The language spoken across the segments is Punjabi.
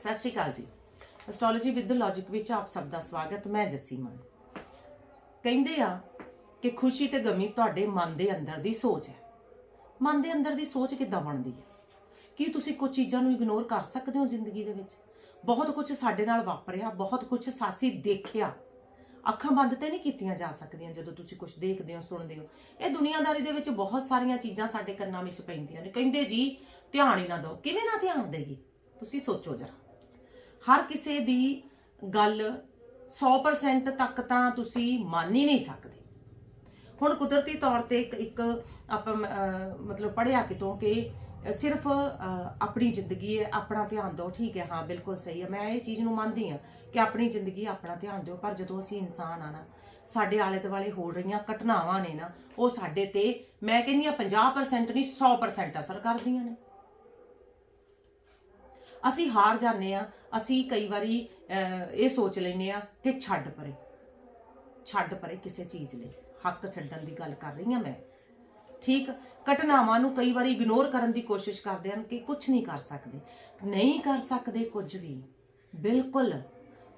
ਸਤਿ ਸ਼੍ਰੀ ਅਕਾਲ ਜੀ। ਐਸਟ੍ਰੋਲੋਜੀ ਵਿਦ ਲੌਜੀਕ ਵਿੱਚ ਆਪ ਸਭ ਦਾ ਸਵਾਗਤ, ਮੈਂ ਜੱਸੀ ਮਾਨ ਕਹਿੰਦੇ ਆ ਕਿ ਖੁਸ਼ੀ ਤੇ ਗਮੀ ਤੁਹਾਡੇ ਮਨ ਦੇ ਅੰਦਰ ਦੀ ਸੋਚ ਹੈ। ਮਨ ਦੇ ਅੰਦਰ ਦੀ ਸੋਚ ਕਿੱਦਾਂ ਬਣਦੀ ਹੈ? ਕੀ ਤੁਸੀਂ ਕੁਝ ਚੀਜ਼ਾਂ ਨੂੰ ਇਗਨੋਰ ਕਰ ਸਕਦੇ ਹੋ ਜ਼ਿੰਦਗੀ ਦੇ ਵਿੱਚ? ਬਹੁਤ ਕੁਝ ਸਾਡੇ ਨਾਲ ਵਾਪਰਿਆ, ਬਹੁਤ ਕੁਝ ਸਾਸੀ ਦੇਖਿਆ। ਅੱਖਾਂ ਬੰਦ ਤੇ ਨਹੀਂ ਕੀਤੀਆਂ ਜਾ ਸਕਦੀਆਂ ਜਦੋਂ ਤੁਸੀਂ ਕੁਝ ਦੇਖਦੇ ਹੋ, ਸੁਣਦੇ ਹੋ। ਇਹ ਦੁਨੀਆਦਾਰੀ ਦੇ ਵਿੱਚ ਬਹੁਤ ਸਾਰੀਆਂ ਚੀਜ਼ਾਂ ਸਾਡੇ ਕੰਨਾਂ ਵਿੱਚ ਪੈਂਦੀਆਂ ਨੇ। ਕਹਿੰਦੇ ਜੀ, ਧਿਆਨ ਹੀ ਨਾ ਦਿਓ। ਕਿਵੇਂ ਨਾ ਧਿਆਨ ਦੇਗੀ ਤੁਸੀਂ ਸੋਚੋ ਜਰਾ। ਹਰ ਕਿਸੇ ਦੀ ਗੱਲ 100% ਤੱਕ ਤਾਂ ਤੁਸੀਂ ਮੰਨ ਹੀ ਨਹੀਂ ਸਕਦੇ। ਹੁਣ ਕੁਦਰਤੀ ਤੌਰ ਤੇ ਇੱਕ ਇੱਕ ਆਪਾਂ ਮਤਲਬ ਪੜਿਆ ਕਿਤੋਂ ਕਿ ਸਿਰਫ ਆਪਣੀ ਜ਼ਿੰਦਗੀ ਹੈ, ਆਪਣਾ ਧਿਆਨ ਦਿਓ। ਠੀਕ ਹੈ, ਹਾਂ, ਬਿਲਕੁਲ ਸਹੀ ਹੈ। ਮੈਂ ਇਹ ਚੀਜ਼ ਨੂੰ ਮੰਨਦੀ ਹਾਂ ਕਿ ਆਪਣੀ ਜ਼ਿੰਦਗੀ ਆਪਣਾ ਧਿਆਨ ਦਿਓ, ਪਰ ਜਦੋਂ ਅਸੀਂ ਇਨਸਾਨ ਆ ਨਾ, ਸਾਡੇ ਆਲੇ ਦੁਆਲੇ ਹੋ ਰਹੀਆਂ ਘਟਨਾਵਾਂ ਨੇ ਨਾ, ਉਹ ਸਾਡੇ ਤੇ, ਮੈਂ ਕਹਿੰਦੀ ਆ 50% ਨਹੀਂ 100% ਅਸਰ ਕਰਦੀਆਂ ਨੇ। ਅਸੀਂ ਹਾਰ ਜਾਂਦੇ ਆ ਅਸੀਂ ਕਈ ਵਾਰੀ ਅਹ, ਇਹ ਸੋਚ ਲੈਨੇ ਆ ਕਿ ਛੱਡ ਪਰੇ ਛੱਡ ਪਰੇ ਕਿਸੇ ਚੀਜ਼ ਲਈ। ਹੱਕ ਛੱਡਣ ਦੀ ਗੱਲ ਕਰ ਰਹੀ ਆ ਮੈਂ। ਠੀਕ ਘਟਨਾਵਾਂ ਨੂੰ ਕਈ ਵਾਰੀ ਇਗਨੋਰ ਕਰਨ ਦੀ ਕੋਸ਼ਿਸ਼ ਕਰਦੇ ਹਨ ਕਿ ਕੁਝ ਨਹੀਂ ਕਰ ਸਕਦੇ। ਨਹੀਂ ਕਰ ਸਕਦੇ ਕੁਝ ਵੀ। ਬਿਲਕੁਲ।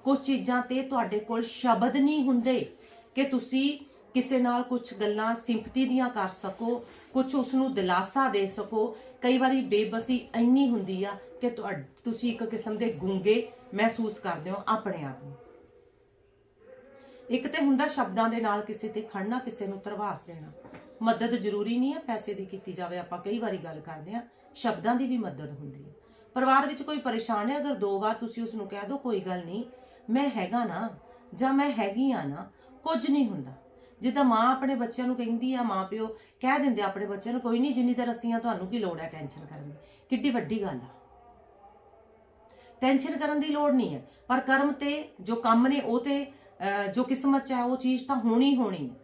ਕੁਝ ਚੀਜ਼ਾਂ ਤੇ ਤੁਹਾਡੇ ਕੋਲ ਸ਼ਬਦ ਨਹੀਂ ਹੁੰਦੇ ਕਿ ਤੁਸੀਂ ਕਿਸੇ ਨਾਲ ਕੁਝ ਗੱਲਾਂ ਸਿੰਪਥੀ ਦੀਆਂ ਕਰ ਸਕੋ ਕੁਝ ਉਸ ਨੂੰ ਦਿਲਾਸਾ ਦੇ ਸਕੋ। ਕਈ ਵਾਰੀ ਬੇਬਸੀ ਇੰਨੀ ਹੁੰਦੀ ਆ ਕਿ ਤੁਹਾ- ਤੁਸੀਂ ਇੱਕ ਕਿਸਮ ਦੇ ਗੁੰਗੇ ਮਹਿਸੂਸ ਕਰਦੇ ਹੋ ਆਪਣੇ ਆਪ ਨੂੰ। ਇੱਕ ਤੇ ਹੁੰਦਾ ਸ਼ਬਦਾਂ ਦੇ ਨਾਲ ਕਿਸੇ ਤੇ ਖੜਨਾ ਕਿਸੇ ਨੂੰ ਧਰਵਾਸ ਦੇਣਾ। ਮਦਦ ਜ਼ਰੂਰੀ ਨਹੀਂ ਹੈ, ਪੈਸੇ ਦੀ ਕੀਤੀ ਜਾਵੇ, ਆਪਾਂ ਕਈ ਵਾਰੀ ਗੱਲ ਕਰਦੇ ਹਾਂ, ਸ਼ਬਦਾਂ ਦੀ ਵੀ ਮਦਦ ਹੁੰਦੀ ਹੈ। ਪਰਿਵਾਰ ਵਿੱਚ ਕੋਈ ਪਰੇਸ਼ਾਨ ਹੈ, ਅਗਰ ਦੋ ਵਾਰ ਤੁਸੀਂ ਉਸ ਨੂੰ ਕਹਿ ਦਿਓ ਕੋਈ ਗੱਲ ਨਹੀਂ, ਮੈਂ ਹੈਗਾ ਨਾ, ਜਾਂ ਮੈਂ ਹੈਗੀ ਆ ਨਾ, ਕੁਝ ਨਹੀਂ ਹੁੰਦਾ। ਜਿੱਦਾਂ ਮਾਂ ਆਪਣੇ ਬੱਚਿਆਂ ਨੂੰ ਕਹਿੰਦੀ ਆ, ਮਾਂ ਪਿਓ ਕਹਿ ਦਿੰਦੇ ਆ ਆਪਣੇ ਬੱਚਿਆਂ ਨੂੰ, ਕੋਈ ਨਹੀਂ, ਜਿੰਨੀ ਦੇਰ ਅਸੀਂ ਆ, ਤੁਹਾਨੂੰ ਕੀ ਲੋੜ ਹੈ ਟੈਨਸ਼ਨ ਕਰਨ ਦੀ? ਕਿੱਡੀ ਵੱਡੀ ਗੱਲ ਆ। ਟੈਨਸ਼ਨ ਕਰਨ ਦੀ ਲੋੜ ਨਹੀਂ ਹੈ। ਪਰ ਕਰਮ ਤੇ ਜੋ ਕੰਮ ਨੇ ਉਹ ਤੇ ਜੋ ਕਿਸਮਤ ਚ ਹੈ, ਉਹ ਚੀਜ਼ ਤਾਂ ਹੋਣੀ ਹੋਣੀ ਹੈ।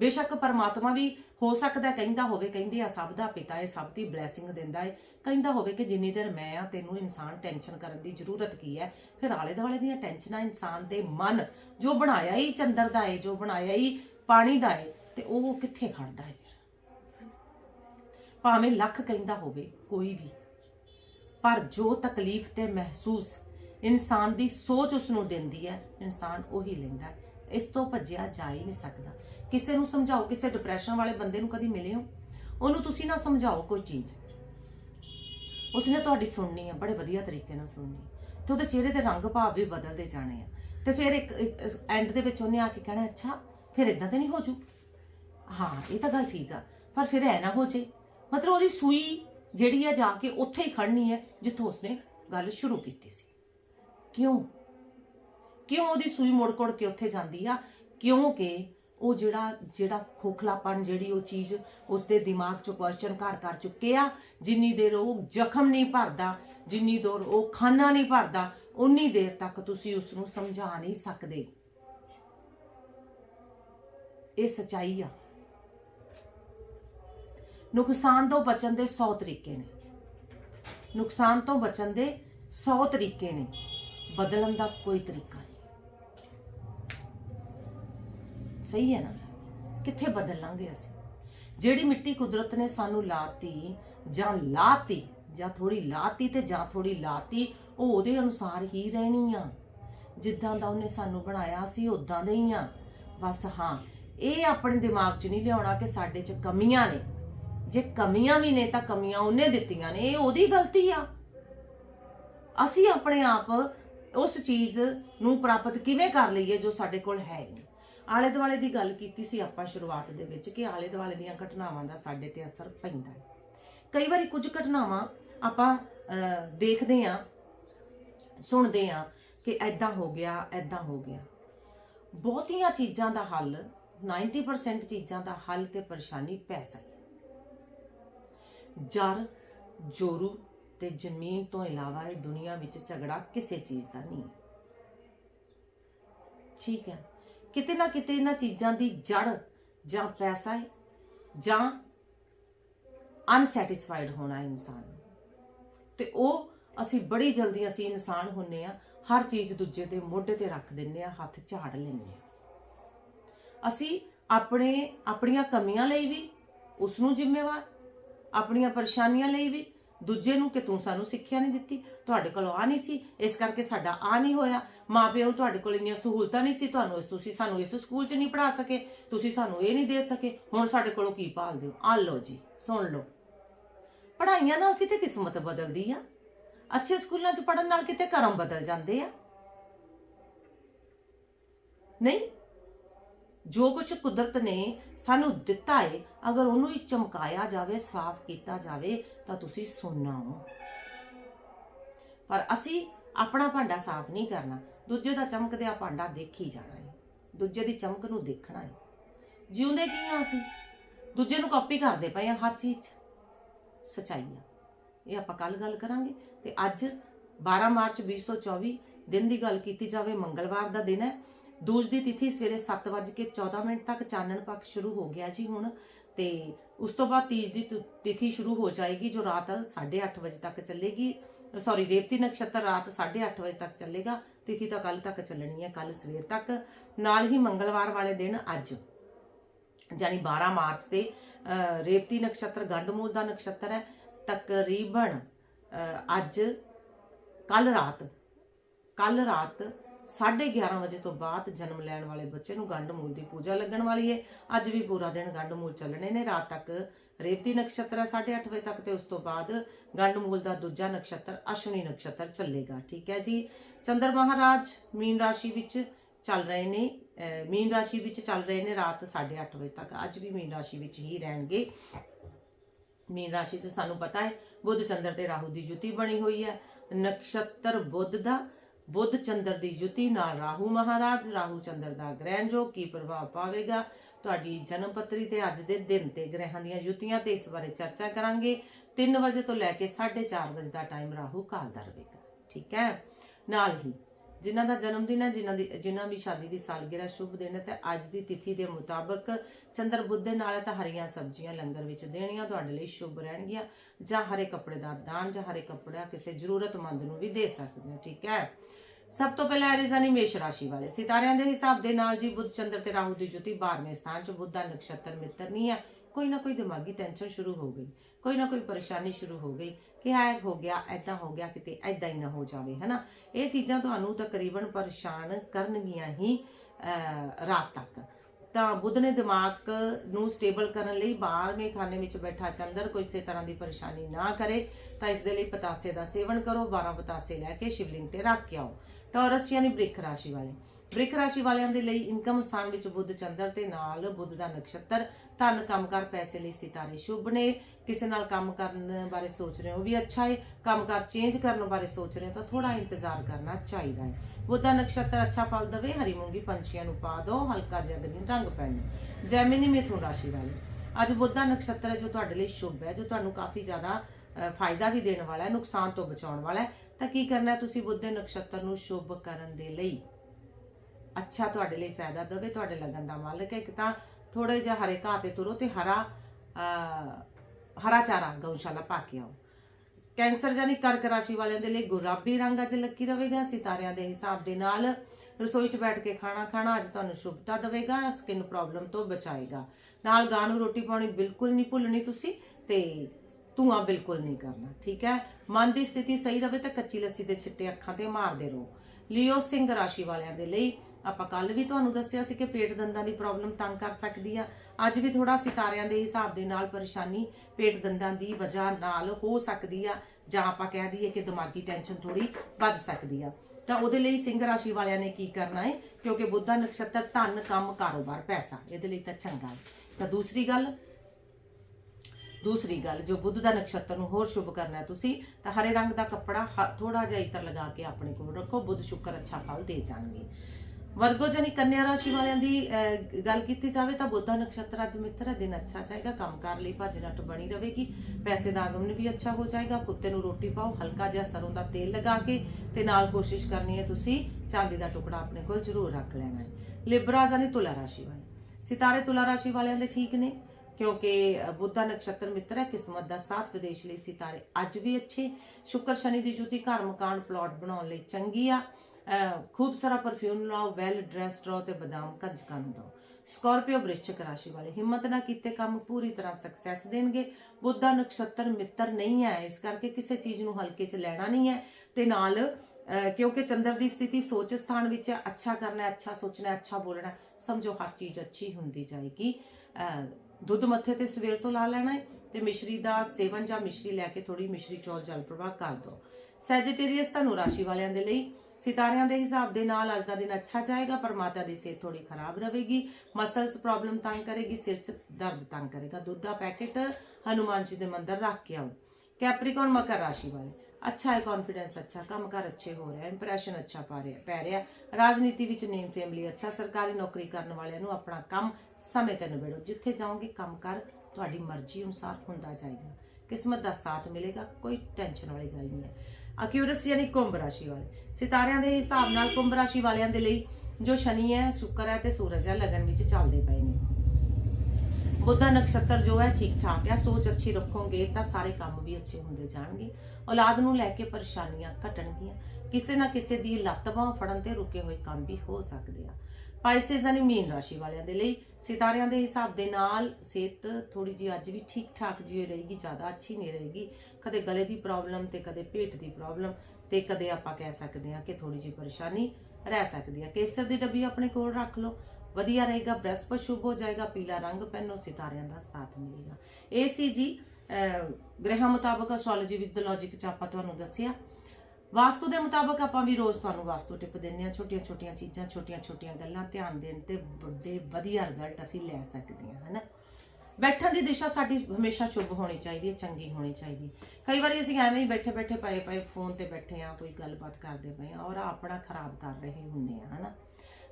ਬੇਸ਼ੱਕ ਪਰਮਾਤਮਾ ਵੀ ਹੋ ਸਕਦਾ ਕਹਿੰਦਾ ਹੋਵੇ, ਕਹਿੰਦੇ ਆ, ਸਭ ਦਾ ਪਿਤਾ ਹੈ, ਸਭ ਦੀ ਬਲੇਸਿੰਗ ਦਿੰਦਾ ਹੈ। ਕਹਿੰਦਾ ਹੋਵੇ ਕਿ ਜਿੰਨੀ ਦੇਰ ਮੈਂ ਆ, ਤੈਨੂੰ ਇਨਸਾਨ ਟੈਨਸ਼ਨ ਕਰਨ ਦੀ ਜ਼ਰੂਰਤ ਕੀ ਹੈ? ਫਿਰ ਆਲੇ ਦੁਆਲੇ ਦੀਆਂ ਟੈਨਸ਼ਨਾਂ ਇਨਸਾਨ ਦੇ ਮਨ, ਜੋ ਬਣਾਇਆ ਹੀ ਚੰਦਰ ਦਾ ਹੈ, ਜੋ ਬਣਾਇਆ ਹੀ ਪਾਣੀ ਦਾ ਹੈ, ਤੇ ਉਹ ਕਿੱਥੇ ਖੜਦਾ ਹੈ? ਭਾਵੇਂ ਲੱਖ ਕਹਿੰਦਾ ਹੋਵੇ, ਕੋਈ ਵੀ। ਪਰ ਜੋ ਤਕਲੀਫ ਤੇ ਮਹਿਸੂਸ ਇਨਸਾਨ ਦੀ ਸੋਚ ਉਸ ਨੂੰ ਦਿੰਦੀ ਹੈ, ਇਨਸਾਨ ਉਹੀ ਲੈਂਦਾ ਹੈ। ਇਸ ਤੋਂ ਭੱਜਿਆ ਜਾ ਹੀ ਨਹੀਂ ਸਕਦਾ। ਕਿਸੇ ਨੂੰ ਸਮਝਾਓ, ਕਿਸੇ ਡਿਪਰੈਸ਼ਨ ਵਾਲੇ ਬੰਦੇ ਨੂੰ ਕਦੀ ਮਿਲੇ ਹੋ? ਉਹਨੂੰ ਤੁਸੀਂ ਨਾ ਸਮਝਾਓ ਕੋਈ ਚੀਜ਼। ਉਸਨੇ ਤੁਹਾਡੀ ਸੁਣਨੀ ਹੈ, ਬੜੇ ਵਧੀਆ ਤਰੀਕੇ ਨਾਲ ਸੁਣਨੀ ਤੇ ਉਹਦੇ ਚਿਹਰੇ ਦੇ ਰੰਗ ਭਾਵ ਵੀ ਬਦਲਦੇ ਜਾਣੇ ਆ। ਤੇ ਫਿਰ ਇੱਕ ਐਂਡ ਦੇ ਵਿੱਚ ਉਹਨੇ ਆ ਕੇ ਕਹਿਣਾ, ਅੱਛਾ, ਫਿਰ ਇਦਾਂ ਤੇ ਨਹੀਂ ਹੋ ਜੂ? ਹਾਂ, ਇਹ ਤਾਂ ਗੱਲ ਠੀਕ ਆ। ਪਰ ਫਿਰ ਐ ਨਾ ਹੋ ਜੇ। ਮਤਲਬ ਉਹਦੀ ਸੂਈ ਜਿਹੜੀ ਆ ਜਾ ਕੇ ਉੱਥੇ ਹੀ ਖੜਨੀ ਹੈ, ਜਿੱਥੋਂ ਉਸਨੇ ਗੱਲ ਸ਼ੁਰੂ ਕੀਤੀ ਸੀ। ਕਿਉਂ? ਕਿਉਂ ਉਹਦੀ ਸੂਈ ਮੁੜ ਕੋੜ ਕੇ ਉੱਥੇ ਜਾਂਦੀ ਆ? ਕਿਉਂਕਿ ਉਹ ਜਿਹੜਾ ਜਿਹੜਾ ਖੋਖਲਾਪਨ ਜਿਹੜੀ ਉਹ ਚੀਜ਼ ਉਸਦੇ ਦਿਮਾਗ 'ਚ ਕੁਐਸਚਨ ਘਰ ਕਰ ਚੁੱਕੇ ਆ, ਜਿੰਨੀ ਦੇਰ ਉਹ ਜ਼ਖਮ ਨਹੀਂ ਭਰਦਾ, ਜਿੰਨੀ ਦੇਰ ਉਹ ਖਾਨਾ ਨਹੀਂ ਭਰਦਾ, ਉਨੀ ਦੇਰ ਤੱਕ ਤੁਸੀਂ ਉਸ ਨੂੰ ਸਮਝਾ ਨਹੀਂ ਸਕਦੇ। ਇਹ ਸਚਾਈ ਆ। ਨੁਕਸਾਨ ਤੋਂ ਬਚਣ ਦੇ 100 ਤਰੀਕੇ ਨੇ। ਨੁਕਸਾਨ ਤੋਂ ਬਚਣ ਦੇ 100 ਤਰੀਕੇ ਨੇ। ਬਦਲਣ ਦਾ ਕੋਈ ਤਰੀਕਾ ਨਹੀਂ। ਸਹੀ ਹੈ ਨਾ? ਕਿੱਥੇ ਬਦਲ ਲਾਂਗੇ ਅਸੀਂ? ਜਿਹੜੀ ਮਿੱਟੀ ਕੁਦਰਤ ਨੇ ਸਾਨੂੰ ਲਾਤੀ ਜਾਂ ਲਾਤੀ, ਜਾਂ ਥੋੜੀ ਲਾਤੀ ਤੇ ਜਾਂ ਥੋੜੀ ਲਾਤੀ, ਉਹ ਉਹਦੇ ਅਨੁਸਾਰ ਹੀ ਰਹਿਣੀ ਆ। ਜਿੱਦਾਂ ਦਾ ਉਹਨੇ ਸਾਨੂੰ ਬਣਾਇਆ ਸੀ ਉਦਾਂ ਦੇ ਹੀ ਆ। ਬਸ ਹਾਂ, ਇਹ ਆਪਣੇ ਦਿਮਾਗ 'ਚ ਨਹੀਂ ਲਿਆਉਣਾ ਕਿ ਸਾਡੇ 'ਚ ਕਮੀਆਂ ਨੇ। ਜੇ ਕਮੀਆਂ ਵੀ ਨੇ ਤਾਂ ਕਮੀਆਂ ਉਹਨੇ ਦਿੱਤੀਆਂ ਨੇ, ਇਹ ਉਹਦੀ ਗਲਤੀ ਆ। ਅਸੀਂ ਆਪਣੇ ਆਪ ਉਸ ਚੀਜ਼ ਨੂੰ ਪ੍ਰਾਪਤ ਕਿਵੇਂ ਕਰ ਲਈਏ ਜੋ ਸਾਡੇ ਕੋਲ ਹੈ ਨਹੀਂ? ਆਲੇ ਦੁਆਲੇ ਦੀ ਗੱਲ ਕੀਤੀ ਸੀ ਆਪਾਂ ਸ਼ੁਰੂਆਤ ਦੇ ਵਿੱਚ ਕਿ ਆਲੇ ਦੁਆਲੇ ਦੀਆਂ ਘਟਨਾਵਾਂ ਦਾ ਸਾਡੇ ਤੇ ਅਸਰ ਪੈਂਦਾ ਹੈ। ਕਈ ਵਾਰੀ ਕੁਝ ਘਟਨਾਵਾਂ ਆਪਾਂ ਦੇਖਦੇ ਆ ਸੁਣਦੇ ਆ ਕਿ ਐਦਾਂ ਹੋ ਗਿਆ ਐਦਾਂ ਹੋ ਗਿਆ। ਬਹੁਤੀਆਂ ਚੀਜ਼ਾਂ ਦਾ ਹੱਲ 90% ਚੀਜ਼ਾਂ ਦਾ ਹੱਲ ਤੇ ਪਰੇਸ਼ਾਨੀ ਪੈਸਾ ਹੀ ਹੈ। ਜਰ, ਜੋਰੂ ਤੇ ਜ਼ਮੀਨ ਤੋਂ ਇਲਾਵਾ ਇਹ ਦੁਨੀਆ ਵਿੱਚ ਝਗੜਾ ਕਿਸੇ ਚੀਜ਼ ਦਾ ਨਹੀਂ ਹੈ। ਠੀਕ ਹੈ। ਕਿਤੇ ਨਾ ਕਿਤੇ ਇਹਨਾਂ ਚੀਜ਼ਾਂ ਦੀ ਜੜ ਜਾਂ ਪੈਸਾ ਹੈ ਜਾਂ ਅਨਸੈਟੀਸਫਾਈਡ ਹੋਣਾ ਇਨਸਾਨ ਤੇ ਉਹ ਅਸੀਂ ਬੜੀ ਜਲਦੀ ਅਸੀਂ ਇਨਸਾਨ ਹੁੰਨੇ ਆ, ਹਰ ਚੀਜ਼ ਦੂਜੇ ਦੇ ਮੋਢੇ ਤੇ ਰੱਖ ਦਿੰਨੇ ਆ, ਹੱਥ ਝਾੜ ਲੈਂਦੇ ਆ। ਅਸੀਂ ਆਪਣੇ, ਆਪਣੀਆਂ ਕਮੀਆਂ ਲਈ ਵੀ ਉਸ ਨੂੰ ਜ਼ਿੰਮੇਵਾਰ ਆਪਣੀਆਂ ਪਰੇਸ਼ਾਨੀਆਂ ਲਈ ਵੀ, ਦੂਜੇ ਨੂੰ ਕਿ ਤੂੰ ਸਾਨੂੰ ਸਿੱਖਿਆ ਨਹੀਂ ਦਿੱਤੀ? ਤੁਹਾਡੇ ਕੋਲ ਆ ਨਹੀਂ ਸੀ। ਇਸ ਕਰਕੇ ਸਾਡਾ ਆ ਨਹੀਂ ਹੋਇਆ। ਮਾਪਿਆਂ ਨੂੰ ਤੁਹਾਡੇ ਕੋਲ ਇੰਨੀਆਂ ਸਹੂਲਤਾਂ ਨਹੀਂ ਸੀ। ਤੁਹਾਨੂੰ ਇਸ ਤੁਸੀਂ ਸਾਨੂੰ ਇਸ ਸਕੂਲ 'ਚ ਨਹੀਂ ਪੜਾ ਸਕੇ। ਤੁਸੀਂ ਸਾਨੂੰ ਇਹ ਨਹੀਂ ਦੇ ਸਕੇ। ਹੁਣ ਸਾਡੇ ਕੋਲੋਂ ਕੀ ਭਾਲਦੇ ਹੋ ਆ ਲਓ ਜੀ, ਸੁਣ ਲਓ। ਪੜ੍ਹਾਈਆਂ ਨਾਲ ਕਿਤੇ ਕਿਸਮਤ ਬਦਲਦੀ ਆ? ਅੱਛੇ ਸਕੂਲਾਂ 'ਚ ਪੜਨ ਨਾਲ ਕਿਤੇ ਕਰਮ ਬਦਲ ਜਾਂਦੇ ਆ? ਨਹੀਂ? ਜੋ ਕੁਝ ਕੁਦਰਤ ਨੇ ਸਾਨੂੰ ਦਿੱਤਾ ਏ, ਅਗਰ ਉਹਨੂੰ ਹੀ ਚਮਕਾਇਆ ਜਾਵੇ, ਸਾਫ਼ ਕੀਤਾ ਜਾਵੇ, ਤਾਂ ਤੁਸੀਂ ਸੋਨਾ ਹੋ। ਪਰ ਅਸੀਂ ਆਪਣਾ ਭਾਂਡਾ ਸਾਫ਼ ਨਹੀਂ ਕਰਨਾ। ਦੂਜੇ ਦਾ ਚਮਕਦਿਆ ਭਾਂਡਾ ਦੇਖੀ ਜਾਣਾ ਹੈ ਦੂਜੇ ਦੀ ਚਮਕ ਨੂੰ ਦੇਖਣਾ ਹੈ ਜਿਉਂਦੇ ਕੀ ਆ ਅਸੀਂ? ਦੂਜੇ ਨੂੰ ਕਾਪੀ ਕਰਦੇ ਪਏ ਆ ਹਰ ਚੀਜ਼ 'ਚ। ਸਚਾਈ ਆ ਇਹ ਆਪਾਂ ਕੱਲ ਗੱਲ ਕਰਾਂਗੇ। ਤੇ ਅੱਜ 12 ਮਾਰਚ 2024 ਦਿਨ ਦੀ ਗੱਲ ਕੀਤੀ ਜਾਵੇ, ਮੰਗਲਵਾਰ ਦਾ ਦਿਨ ਹੈ। ਦੂਜ ਦੀ ਤਿਥੀ ਸਵੇਰੇ 7:14 ਮਿੰਟ ਤੱਕ ਚਾਨਣ ਪੱਖ ਸ਼ੁਰੂ ਹੋ ਗਿਆ ਜੀ ਹੁਣ ਤੇ ਉਸ ਤੋਂ ਬਾਅਦ ਤੀਜ ਦੀ ਤੁ- ਤਿਥੀ ਸ਼ੁਰੂ ਹੋ ਜਾਏਗੀ ਜੋ ਰਾਤ 8:30 ਵਜੇ ਤੱਕ ਚੱਲੇਗੀ। ਸੌਰੀ ਰੇਵਤੀ ਨਕਸ਼ਤਰ ਰਾਤ 8:30 ਵਜੇ ਤੱਕ ਚੱਲੇਗਾ। ਤਿਥੀ ਤਾਂ ਕੱਲ ਤੱਕ ਚੱਲਣੀ ਹੈ ਕੱਲ ਸਵੇਰ ਤੱਕ। ਨਾਲ ਹੀ ਮੰਗਲਵਾਰ ਵਾਲੇ ਦਿਨ ਅੱਜ, ਯਾਨੀ 12 ਮਾਰਚ ਤੇ ਰੇਵਤੀ ਨਕਸ਼ਤਰ ਗੰਡਮੂਲ ਦਾ ਨਕਸ਼ਤਰ ਹੈ। ਤਕਰੀਬਨ ਅੱਜ ਕੱਲ ਰਾਤ ਕੱਲ ਰਾਤ 11:30 ਵਜੇ ਤੋਂ ਬਾਅਦ ਜਨਮ ਲੈਣ ਵਾਲੇ ਬੱਚੇ ਨੂੰ ਗੰਢ ਮੂਲ ਦੀ ਪੂਜਾ ਲੱਗਣ ਵਾਲੀ ਹੈ ਅੱਜ ਵੀ ਪੂਰਾ ਦਿਨ ਗੰਢ ਮੂਲ ਚੱਲਣੇ ਨੇ। ਰਾਤ ਤੱਕ ਰੇਵਤੀ ਨਕਸ਼ਤਰ ਹੈ 8:30 ਵਜੇ ਤੱਕ ਤੇ ਉਸ ਤੋਂ ਬਾਅਦ ਗੰਡਮੂਲ ਦਾ ਦੂਜਾ ਨਕਸ਼ਤਰ, ਅਸ਼ਵਨੀ ਨਕਸ਼ਤਰ ਚੱਲੇਗਾ। ਠੀਕ ਹੈ ਜੀ। ਚੰਦਰ ਮਹਾਰਾਜ ਮੀਨ ਰਾਸ਼ੀ ਵਿੱਚ ਚੱਲ ਰਹੇ ਨੇ, ਅਹ ਮੀਨ ਰਾਸ਼ੀ ਵਿੱਚ ਚੱਲ ਰਹੇ ਨੇ ਰਾਤ 8:30 ਵਜੇ ਤੱਕ। ਅੱਜ ਵੀ ਮੀਨ ਰਾਸ਼ੀ ਵਿੱਚ ਹੀ ਰਹਿਣਗੇ। ਮੀਨ ਰਾਸ਼ੀ 'ਚ ਸਾਨੂੰ ਪਤਾ ਹੈ, ਬੁੱਧ ਚੰਦਰ ਤੇ ਰਾਹੂ ਦੀ ਜੁਤੀ ਬਣੀ ਹੋਈ ਹੈ। ਨਕਸ਼ਤਰ ਬੁੱਧ ਦਾ ਬੁੱਧ ਚੰਦਰ ਦੀ ਜੁਤੀ ਨਾਲ ਰਾਹੂ ਮਹਾਰਾਜ, ਰਾਹੂ ਚੰਦਰ ਦਾ ਗ੍ਰਹਿਣ ਜੋ ਕੀ ਪ੍ਰਭਾਵ ਪਾਵੇਗਾ? ਤੁਹਾਡੀ ਜਨਮ ਪੱਤਰੀ ਤੇ ਅੱਜ ਦੇ ਦਿਨ ਤੇ ਗ੍ਰਹਿਾਂ ਦੀਆਂ ਜੁਤੀਆਂ ਤੇ ਇਸ ਬਾਰੇ ਚਰਚਾ ਕਰਾਂਗੇ। 3 ਵਜੇ ਤੋਂ ਲੈ ਕੇ 4:30 ਵਜੇ ਦਾ ਟਾਈਮ ਰਾਹੂ ਕਾਲ ਦਾ ਰਹੇਗਾ। ਠੀਕ ਹੈ? ਨਾਲ ਹੀ ਜਿਨ੍ਹਾਂ ਦਾ ਜਨਮ ਦਿਨ ਹੈ, ਜਿਨ੍ਹਾਂ ਦੀ ਜਿਨ੍ਹਾਂ ਦੀ ਸ਼ਾਦੀ ਦੀ ਸਾਲਗਿਰਾ ਸ਼ੁਭ ਦਿਨ ਹੈ, ਤੇ ਅੱਜ ਦੀ ਤਿਥੀ ਦੇ ਮੁਤਾਬਕ ਚੰਦਰ ਬੁੱਧ ਦੇ ਨਾਲ ਤਾਂ ਹਰੀਆਂ ਸਬਜ਼ੀਆਂ ਲੰਗਰ ਵਿੱਚ ਦੇਣੀਆਂ ਤੁਹਾਡੇ ਲਈ ਸ਼ੁਭ ਰਹਿਣਗੀਆਂ, ਜਾਂ ਹਰੇ ਕੱਪੜੇ ਦਾ ਦਾਨ, ਜਾਂ ਹਰੇ ਕੱਪੜਾ ਕਿਸੇ ਜ਼ਰੂਰਤਮੰਦ ਨੂੰ ਵੀ ਦੇ ਸਕਦੇ ਹੋ, ਠੀਕ ਹੈ? ਸਭ ਤੋਂ ਪਹਿਲਾਂ ਐਰੀਜ਼ਾਨੀ ਮੇਸ਼ ਰਾਸ਼ੀ ਵਾਲੇ ਸਿਤਾਰਿਆਂ ਦੇ ਹਿਸਾਬ ਦੇ ਨਾਲ ਜੀ, ਬੁੱਧ, ਚੰਦਰ ਤੇ ਰਾਹੂ ਦੀ ਜੁਤੀ 12ਵੇਂ ਸਥਾਨ 'ਚ, ਬੁੱਧ ਦਾ ਨਕਸ਼ਤਰ ਮਿੱਤਰ ਨਹੀਂ ਹੈ। ਕੋਈ ਨਾ ਕੋਈ ਦਿਮਾਗੀ ਟੈਨਸ਼ਨ ਸ਼ੁਰੂ ਹੋ ਗਈ, ਕੋਈ ਨਾ ਕੋਈ ਪਰੇਸ਼ਾਨੀ ਸ਼ੁਰੂ ਹੋ ਗਈ ਕਿ ਐ ਹੋ ਗਿਆ ਐਦਾਂ ਹੋ ਗਿਆ, ਕਿਤੇ ਐਦਾਂ ਹੀ ਨਾ ਹੋ ਜਾਵੇ, ਹਨਾ? ਇਹ ਚੀਜ਼ਾਂ ਤੁਹਾਨੂੰ ਤਕਰੀਬਨ ਪਰੇਸ਼ਾਨ ਕਰਨਗੀਆਂ ਹੀ ਰਾਤ ਤੱਕ। ਤਾਂ ਬੁੱਧ ਨੇ ਦਿਮਾਗ ਨੂੰ ਸਟੇਬਲ ਕਰਨ ਲਈ 12ਵੇਂ ਖਾਨੇ ਵਿੱਚ ਬੈਠਾ ਚੰਦਰ ਕੋਈ ਇਸੇ ਤਰ੍ਹਾਂ ਦੀ ਪਰੇਸ਼ਾਨੀ ਨਾ ਕਰੇ, ਤਾਂ ਇਸ ਦੇ ਲਈ ਪਤਾਸੇ ਦਾ ਸੇਵਨ ਕਰੋ 12 ਪਤਾਸੇ ਲੈ ਕੇ ਸ਼ਿਵਲਿੰਗ ਤੇ ਰੱਖ ਕੇ ਆਓ। ਟੌਰਸ ਯਾਨੀ ਬ੍ਰਿਖ ਰਾਸ਼ੀ ਵਾਲੇ। ਬ੍ਰਿਖ ਰਾਸ਼ੀ ਵਾਲਿਆਂ ਦੇ ਲਈ ਇਨਕਮ ਸਥਾਨ ਵਿੱਚ ਬੁੱਧ ਚੰਦਰ ਤੇ ਨਾਲ ਬੁੱਧ ਦਾ ਨਕਸ਼ਤਰ। ਧਨ ਕੰਮਕਾਰ ਪੈਸੇ ਲਈ ਸਿਤਾਰੇ ਸ਼ੁਭ ਨੇ। ਕਿਸੇ ਨਾਲ ਕੰਮ ਕਰਨ ਬਾਰੇ ਸੋਚ ਰਹੇ ਹੋ ਵੀ ਅੱਛਾ ਹੈ ਕੰਮਕਾਰ ਚੇਂਜ ਕਰਨ ਬਾਰੇ ਸੋਚ ਰਹੇ ਹੋ ਤਾਂ ਥੋੜਾ ਇੰਤਜ਼ਾਰ ਕਰਨਾ ਚਾਹੀਦਾ ਹੈ ਬੁੱਧ ਦਾ ਨਕਸ਼ਤਰ ਅੱਛਾ ਫਲ ਦੇਵੇ, ਹਰੀ ਮੂੰਗੀ ਪੰਛੀਆਂ ਨੂੰ ਪਾ ਦਿਓ, ਹਲਕਾ ਜਿਹਾ ਗ੍ਰੀਨ ਰੰਗ ਪਹਿਨੋ ਜੈਮਿਨੀ ਮਿਥੁਨ ਰਾਸ਼ੀ ਵਾਲੇ। ਅੱਜ ਬੁੱਧ ਦਾ ਨਕਸ਼ਤਰ ਹੈ ਜੋ ਤੁਹਾਡੇ ਲਈ ਸ਼ੁਭ ਹੈ, ਜੋ ਤੁਹਾਨੂੰ ਕਾਫੀ ਜ਼ਿਆਦਾ ਫਾਇਦਾ ਵੀ ਦੇਣ ਵਾਲਾ ਹੈ, ਨੁਕਸਾਨ ਤੋਂ ਬਚਾਉਣ ਵਾਲਾ ਹੈ। ਤਾਂ ਕੀ ਕਰਨਾ ਹੈ ਤੁਸੀਂ ਬੁੱਧ ਦੇ ਨਕਸ਼ਤਰ ਨੂੰ ਸ਼ੁਭ ਕਰਨ ਦੇ ਲਈ? ਅੱਛਾ ਤੁਹਾਡੇ ਲਈ ਫਾਇਦਾ ਦੇਵੇ, ਤੁਹਾਡੇ ਲੱਗਣ ਦਾ ਮਾਲਕ ਹੈ। ਇੱਕ ਤਾਂ ਥੋੜੇ ਜਿਹਾ ਹਰੇ ਘਾਹ ਤੇ ਤੁਰੋ ਤੇ ਹਰਾ ਹਰਾ ਚਾਰਾ ਗਊਸ਼ਾਲਾ ਪਾ ਕੇ ਆਓ। ਕੈਂਸਰ ਜਾਨੀ ਕਰਕ ਰਾਸ਼ੀ ਵਾਲਿਆਂ ਦੇ ਲਈ ਗੁਲਾਬੀ ਰੰਗ ਅੱਜ ਲੱਕੀ ਰਹੇਗਾ। ਸਿਤਾਰਿਆਂ ਦੇ ਹਿਸਾਬ ਦੇ ਨਾਲ ਰਸੋਈ 'ਚ ਬੈਠ ਕੇ ਖਾਣਾ ਖਾਣਾ ਅੱਜ ਤੁਹਾਨੂੰ ਸ਼ੁਭਤਾ ਦੇਵੇਗਾ, ਸਕਿਨ ਪ੍ਰੋਬਲਮ ਤੋਂ ਬਚਾਏਗਾ। ਨਾਲ ਗਾਂ ਨੂੰ ਰੋਟੀ ਪਾਉਣੀ ਬਿਲਕੁਲ ਨਹੀਂ ਭੁੱਲਣੀ ਤੁਸੀਂ ਤੇ ਧੂਆਂ ਬਿਲਕੁਲ ਨਹੀਂ ਕਰਨਾ, ਠੀਕ ਹੈ? ਮਨ ਦੀ ਸਥਿਤੀ ਸਹੀ ਰਹੇ ਤਾਂ ਕੱਚੀ ਲੱਸੀ ਦੇ ਛਿੱਟੇ ਅੱਖਾਂ ਤੇ ਮਾਰਦੇ ਰਹੋ। ਲਿਓ ਸਿੰਘ ਰਾਸ਼ੀ ਵਾਲਿਆਂ ਦੇ ਲਈ ਆਪਾਂ ਕੱਲ ਵੀ ਤੁਹਾਨੂੰ ਦੱਸਿਆ ਸੀ ਕਿ ਪੇਟ ਦੰਦਾਂ ਦੀ ਪ੍ਰੋਬਲਮ ਤੰਗ ਕਰ ਸਕਦੀ ਆ। ਅੱਜ ਵੀ ਥੋੜਾ ਸਿਤਾਰਿਆਂ ਦੇ ਹਿਸਾਬ ਦੇ ਨਾਲ ਪਰੇਸ਼ਾਨੀ ਪੇਟ ਦੰਦਾਂ ਦੀ ਵਜ੍ਹਾ ਨਾਲ ਹੋ ਸਕਦੀ ਆ ਜਾਂ ਆਪਾਂ ਕਹਿ ਦਈਏ ਕਿ ਦਿਮਾਗੀ ਟੈਨਸ਼ਨ ਥੋੜੀ ਵੱਧ ਸਕਦੀ ਆ। ਤਾਂ ਉਹਦੇ ਲਈ ਸਿੰਘ ਰਾਸ਼ੀ ਵਾਲਿਆਂ ਨੇ ਕੀ ਕਰਨਾ ਹੈ ਕਿਉਂਕਿ ਬੁੱਧਾ ਨਕਸ਼ਤਰ ਧਨ, ਕੰਮ, ਕਾਰੋਬਾਰ, ਪੈਸਾ, ਇਹਦੇ ਲਈ ਤਾਂ ਚੰਗਾ ਹੈ ਤਾਂ ਦੂਸਰੀ ਗੱਲ ਦੂਸਰੀ ਗੱਲ, ਜੋ ਬੁੱਧ ਦਾ ਨਕਸ਼ਤਰ ਨੂੰ ਹੋਰ ਸ਼ੁਭ ਕਰਨਾ ਤੁਸੀਂ, ਤਾਂ ਹਰੇ ਰੰਗ ਦਾ ਕੱਪੜਾ ਥੋੜਾ ਜਿਹਾ ਇਤਰ ਲਗਾ ਕੇ ਆਪਣੇ ਕੋਲ ਰੱਖੋ। ਬੁੱਧ ਸ਼ੁਕਰ ਅੱਛਾ ਫਲ ਦੇ ਜਾਣਗੇ। ਵਰਗੋ ਜਾਨੀ ਕੰਨਿਆ ਰਾਸ਼ੀ ਵਾਲਿਆਂ ਦੀ ਅਹ, ਗੱਲ ਕੀਤੀ ਜਾਵੇ ਤਾਂ ਬੁੱਧਾ ਨਕਸ਼ਤਰ ਅੱਜ ਮਿੱਤਰ ਹੈ, ਦਿਨ ਅੱਛਾ ਜਾਏਗਾ ਕੰਮਕਾਰ ਲਈ ਭੱਜ ਨੱਟ ਬਣੀ ਰਹੇਗੀ। ਪੈਸੇ ਦਾ ਆਗਮਨ ਵੀ ਅੱਛਾ ਹੋ ਜਾਏਗਾ ਕੁੱਤੇ ਨੂੰ ਰੋਟੀ ਪਾਓ ਹਲਕਾ ਜਿਹਾ ਸਰੋਂ ਦਾ ਤੇ ਨਾਲ ਕੋਸ਼ਿਸ਼ ਕਰਨੀ ਹੈ ਤੁਸੀਂ ਚਾਂਦੀ ਦਾ ਟੁਕੜਾ ਆਪਣੇ ਕੋਲ ਜ਼ਰੂਰ ਰੱਖ ਲੈਣਾ ਹੈ। ਲਿਬਰਾ ਜਾਨੀ ਤੁਲਾ ਰਾਸ਼ੀ ਵਾਲੇ। ਸਿਤਾਰੇ ਤੁਲਾ ਰਾਸ਼ੀ ਵਾਲਿਆਂ ਦੇ ਠੀਕ ਨੇ ਕਿਉਂਕਿ ਬੁੱਧਾ ਨਕਸ਼ਤਰ ਮਿੱਤਰ ਹੈ ਕਿਸਮਤ ਦਾ ਸਾਥ ਵਿਦੇਸ਼ ਲਈ ਸਿਤਾਰੇ ਅੱਜ ਵੀ ਅੱਛੇ। ਸ਼ੁਕਰ ਸ਼ਨੀ ਦੀ ਜੁਤੀ ਘਰ ਮਕਾਨ ਪਲਾਟ ਬਣਾਉਣ ਲਈ ਚੰਗੀ ਆ। ਅ, ਖੂਬ ਸਾਰਾ ਪਰਫਿਊਮ ਲਾਓ ਵੈਲ ਡਰੈਸਡ ਰਹੋ ਤੇ ਬਦਾਮ ਕੰਜਕਾਂ ਨੂੰ ਦਿਓ ਸਕਾਰਪੀਓ ਬ੍ਰਿਸ਼ਚਿਕ ਰਾਸ਼ੀ ਵਾਲੇ ਹਿੰਮਤ ਕੀਤੇ ਕੰਮ ਪੂਰੀ ਤਰ੍ਹਾਂ ਸਕਸੈਸ ਦੇਣਗੇ। ਬੁੱਧਾ ਨਕਸ਼ਤਰ ਮਿੱਤਰ ਨਹੀਂ ਹੈ ਇਸ ਕਰਕੇ ਕਿਸੇ ਚੀਜ਼ ਨੂੰ ਹਲਕੇ 'ਚ ਲੈਣਾ ਨਹੀਂ ਹੈ। ਤੇ ਨਾਲ ਕਿਉਂਕਿ ਚੰਦਰ ਦੀ ਸਥਿਤੀ ਸੋਚ ਸਥਾਨ ਵਿੱਚ ਹੈ ਅੱਛਾ ਕਰਨਾ ਹੈ, ਅੱਛਾ ਸੋਚਣਾ ਹੈ, ਅੱਛਾ ਬੋਲਣਾ ਸਮਝੋ ਹਰ ਚੀਜ਼ ਅੱਛੀ ਹੁੰਦੀ ਜਾਏਗੀ। ਦੁੱਧ ਮੱਥੇ ਤੇ ਸਵੇਰ ਤੋਂ ਲਾ ਲੈਣਾ ਹੈ ਤੇ ਮਿਸ਼ਰੀ ਦਾ ਸੇਵਨ ਜਾਂ ਮਿਸ਼ਰੀ ਲੈ ਕੇ ਥੋੜੀ ਮਿਸ਼ਰੀ ਚੌਲ ਜਲ ਪ੍ਰਵਾਹ ਕਰ ਦਿਓ ਸੈਜੀਟੇਰੀਅਸ ਤੁਹਾਨੂੰ ਰਾਸ਼ੀ ਵਾਲਿਆਂ ਦੇ ਲਈ ਸਿਤਾਰਿਆਂ ਦੇ ਹਿਸਾਬ ਦੇ ਨਾਲ ਅੱਜ ਦਾ ਦਿਨ ਅੱਛਾ ਜਾਏਗਾ ਪਰ ਮਾਤਾ ਦੀ ਸਿਹਤ ਥੋੜੀ ਖਰਾਬ ਰਹੇਗੀ। ਮਸਲਸ ਪ੍ਰੋਬਲਮ ਤੰਗ ਕਰੇਗੀ, ਸਿਰ 'ਚ ਦਰਦ ਤੰਗ ਕਰੇਗਾ। ਦੁੱਧ ਦਾ ਪੈਕੇਟ ਹਨੂਮਾਨ ਜੀ ਦੇ ਮੰਦਰ ਰੱਖ ਕੇ ਆਓ। ਕੈਪਰੀਕੌਨ ਮਕਰ ਰਾਸ਼ੀ ਵਾਲੇ। ਅੱਛਾ ਹੈ ਕੌਨਫੀਡੈਂਸ ਅੱਛਾ ਕੰਮਕਾਰ ਅੱਛੇ ਹੋ ਰਿਹਾ ਇੰਪ੍ਰੈਸ਼ਨ ਅੱਛਾ ਪਾ ਰਿਹਾ, ਪੈ ਰਿਹਾ। ਰਾਜਨੀਤੀ ਵਿੱਚ ਨੇਮ ਫੇਮ ਲਈ ਅੱਛਾ, ਸਰਕਾਰੀ ਨੌਕਰੀ ਕਰਨ ਵਾਲਿਆਂ ਨੂੰ ਆਪਣਾ ਕੰਮ ਸਮੇਂ ਤੇ ਨਿਬੇੜੋ। ਜਿੱਥੇ ਜਾਓਗੇ ਕੰਮਕਾਰ ਤੁਹਾਡੀ ਮਰਜ਼ੀ ਅਨੁਸਾਰ ਹੁੰਦਾ ਜਾਏਗਾ। ਕਿਸਮਤ ਦਾ ਸਾਥ ਮਿਲੇਗਾ, ਕੋਈ ਟੈਨਸ਼ਨ ਵਾਲੀ ਗੱਲ ਨਹੀਂ ਹੈ। ਅਕਿਊਰਸ ਯਾਨੀ ਕੁੰਭ ਰਾਸ਼ੀ ਵਾਲੇ। ਸਿਤਾਰਿਆਂ ਦੇ ਹਿਸਾਬ ਨਾਲ ਕੁੰਭ ਰਾਸ਼ੀ ਵਾਲਿਆਂ ਦੇ ਲਈ ਜੋ ਸ਼ਨੀ ਹੈ, ਸ਼ੁਕਰ ਹੈ ਤੇ ਸੂਰਜ ਹੈ, ਲਗਨ ਵਿੱਚ ਚੱਲਦੇ ਪਏ ਨੇ। ਬੁੱਧਾ ਨਕਸ਼ਤਰ ਜੋ ਹੈ ਠੀਕ ਠਾਕ ਹੈ, ਸੋਚ ਅੱਛੀ ਰੱਖੋਗੇ ਤਾਂ ਸਾਰੇ ਕੰਮ ਵੀ ਅੱਛੇ ਹੁੰਦੇ ਜਾਣਗੇ। ਔਲਾਦ ਨੂੰ ਲੈ ਕੇ ਪਰੇਸ਼ਾਨੀਆਂ ਘਟਣਗੀਆਂ। ਕਿਸੇ ਨਾ ਕਿਸੇ ਦੀ ਲੱਤ ਬਾਂਹ ਫੜਨ ਤੇ ਰੁਕੇ ਹੋਏ ਕੰਮ ਵੀ ਹੋ ਸਕਦੇ ਆ। ਪਾਈਸੇਸ ਯਾਨੀ ਮੀਨ ਰਾਸ਼ੀ ਵਾਲਿਆਂ ਦੇ ਲਈ ਸਿਤਾਰਿਆਂ ਦੇ ਹਿਸਾਬ ਦੇ ਨਾਲ ਸਿਹਤ ਥੋੜੀ ਜੀ ਅੱਜ ਵੀ ਠੀਕ ਠਾਕ ਜੀ ਰਹੇਗੀ, ਜ਼ਿਆਦਾ ਅੱਛੀ ਨਹੀਂ ਰਹੇਗੀ। ਕਦੇ ਗਲੇ ਦੀ ਪ੍ਰੋਬਲਮ ਤੇ ਕਦੇ ਪੇਟ ਦੀ ਪ੍ਰੋਬਲਮ ਤੇ ਕਦੇ ਆਪਾਂ ਕਹਿ ਸਕਦੇ ਹਾਂ ਕਿ ਥੋੜੀ ਜਿਹੀ ਪਰੇਸ਼ਾਨੀ ਰਹਿ ਸਕਦੀ ਹੈ। ਕੇਸਰ ਦੀ ਡੱਬੀ ਆਪਣੇ ਕੋਲ ਰੱਖ ਲਓ। ਵਧੀਆ ਰਹੇਗਾ ਬ੍ਰਹਸਪਤ ਸ਼ੁਭ ਹੋ ਜਾਏਗਾ ਪੀਲਾ ਰੰਗ ਪਹਿਨੋ ਸਿਤਾਰਿਆਂ ਦਾ ਸਾਥ ਮਿਲੇਗਾ। ਇਹ ਸੀ ਜੀ ਅਹ, ਗ੍ਰਹਿਾਂ ਮੁਤਾਬਕ ਐਸਟ੍ਰੋਲੋਜੀ ਵਿਦ ਲੌਜੀਕ ਚ ਆਪਾਂ ਤੁਹਾਨੂੰ ਦੱਸਿਆ। ਵਾਸਤੂ ਦੇ ਮੁਤਾਬਕ ਆਪਾਂ ਵੀ ਰੋਜ਼ ਤੁਹਾਨੂੰ ਵਾਸਤੂ ਟਿਪ ਦਿੰਨੇ ਆ ਛੋਟੀਆਂ ਛੋਟੀਆਂ ਚੀਜ਼ਾਂ ਛੋਟੀਆਂ ਛੋਟੀਆਂ ਗੱਲਾਂ ਧਿਆਨ ਦੇਣ ਤੇ ਵੱਡੇ ਵਧੀਆ ਰਿਜ਼ਲਟ ਅਸੀਂ ਲੈ ਸਕਦੇ ਹਾਂ ਹਨਾ? ਬੈਠਣ ਦੀ ਦਿਸ਼ਾ ਸਾਡੀ ਹਮੇਸ਼ਾ ਸ਼ੁਭ ਹੋਣੀ ਚਾਹੀਦੀ ਹੈ, ਚੰਗੀ ਹੋਣੀ ਚਾਹੀਦੀ ਕਈ ਵਾਰੀ ਅਸੀਂ ਐਵੇਂ ਹੀ ਬੈਠੇ ਬੈਠੇ ਪਏ ਪਏ ਫੋਨ ਤੇ ਬੈਠੇ ਆ ਕੋਈ ਗੱਲਬਾਤ ਕਰਦੇ ਪਏ ਆ ਔਰ ਆਪਣਾ ਖਰਾਬ ਕਰ ਰਹੇ ਹੁੰਦੇ ਆ ਹਨਾ?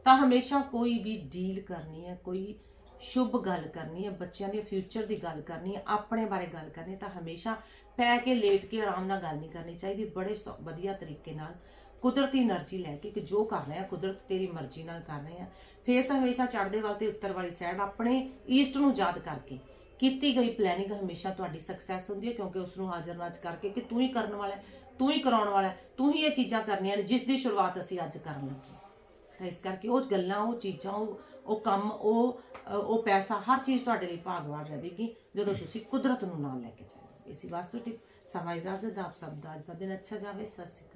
ਤਾਂ ਹਮੇਸ਼ਾ ਕੋਈ ਵੀ ਡੀਲ ਕਰਨੀ ਹੈ, ਕੋਈ ਸ਼ੁਭ ਗੱਲ ਕਰਨੀ ਹੈ, ਬੱਚਿਆਂ ਦੇ ਫਿਊਚਰ ਦੀ ਗੱਲ ਕਰਨੀ ਹੈ, ਆਪਣੇ ਬਾਰੇ ਗੱਲ ਕਰਨੀ ਤਾਂ ਹਮੇਸ਼ਾ ਪੈ ਕੇ, ਲੇਟ ਕੇ ਆਰਾਮ ਨਾਲ ਗੱਲ ਨਹੀਂ ਕਰਨੀ ਚਾਹੀਦੀ। ਬੜੇ ਵਧੀਆ ਤਰੀਕੇ ਨਾਲ ਕੁਦਰਤੀ એનર્ਜੀ ਲੈ ਕੇ ਕਿ ਜੋ ਕਰ ਰਹੇ ਆ ਕੁਦਰਤ ਤੇਰੀ ਮਰਜ਼ੀ ਨਾਲ ਕਰ ਰਹੇ ਆ ਫੇਸ ਹਮੇਸ਼ਾ ਚੜ੍ਹਦੇ ਵੱਲ ਤੇ ਉੱਤਰ ਵਾਲੀ ਸਾਈਡ ਆਪਣੇ ਈਸਟ ਨੂੰ ਯਾਦ ਕਰਕੇ ਕੀਤੀ ਗਈ ਪਲੈਨਿੰਗ ਹਮੇਸ਼ਾ ਤੁਹਾਡੀ ਸਕਸੈਸ ਹੁੰਦੀ ਹੈ ਕਿਉਂਕਿ ਉਸ ਨੂੰ ਹਾਜ਼ਰ ਨਾਜ਼ ਕਰਕੇ ਕਿ ਤੂੰ ਹੀ ਕਰਨ ਵਾਲਾ ਤੂੰ ਹੀ ਕਰਾਉਣ ਵਾਲਾ ਤੂੰ ਹੀ ਇਹ ਚੀਜ਼ਾਂ ਕਰਨੀਆਂ ਨੇ ਜਿਸ ਦੀ ਸ਼ੁਰੂਆਤ ਅਸੀਂ ਅੱਜ ਕਰਨ ਲੱਗੇ ਤਾਂ ਇਸ ਕਰਕੇ ਉਹ ਗੱਲਾਂ, ਉਹ ਚੀਜ਼ਾਂ, ਉਹ ਉਹ ਕੰਮ, ਉਹ ਉਹ ਪੈਸਾ ਹਰ ਚੀਜ਼ ਤੁਹਾਡੇ ਲਈ ਭਾਗਵਾਨ ਰਹੇਗੀ ਜਦੋਂ ਤੁਸੀਂ ਕੁਦਰਤ ਨੂੰ ਨਾਲ ਲੈ ਕੇ ਚੱਲੋਗੇ ਇਸੇ ਵਾਸਤੇ ਟਿਪ ਸਮਾਂ ਇਜਾਜ਼ਤ ਆਪ ਸਭ ਦਾ ਅੱਜ ਦਾ ਦਿਨ ਅੱਛਾ ਜਾਵੇ। ਸਤਿ ਸ਼੍ਰੀ ਅਕਾਲ।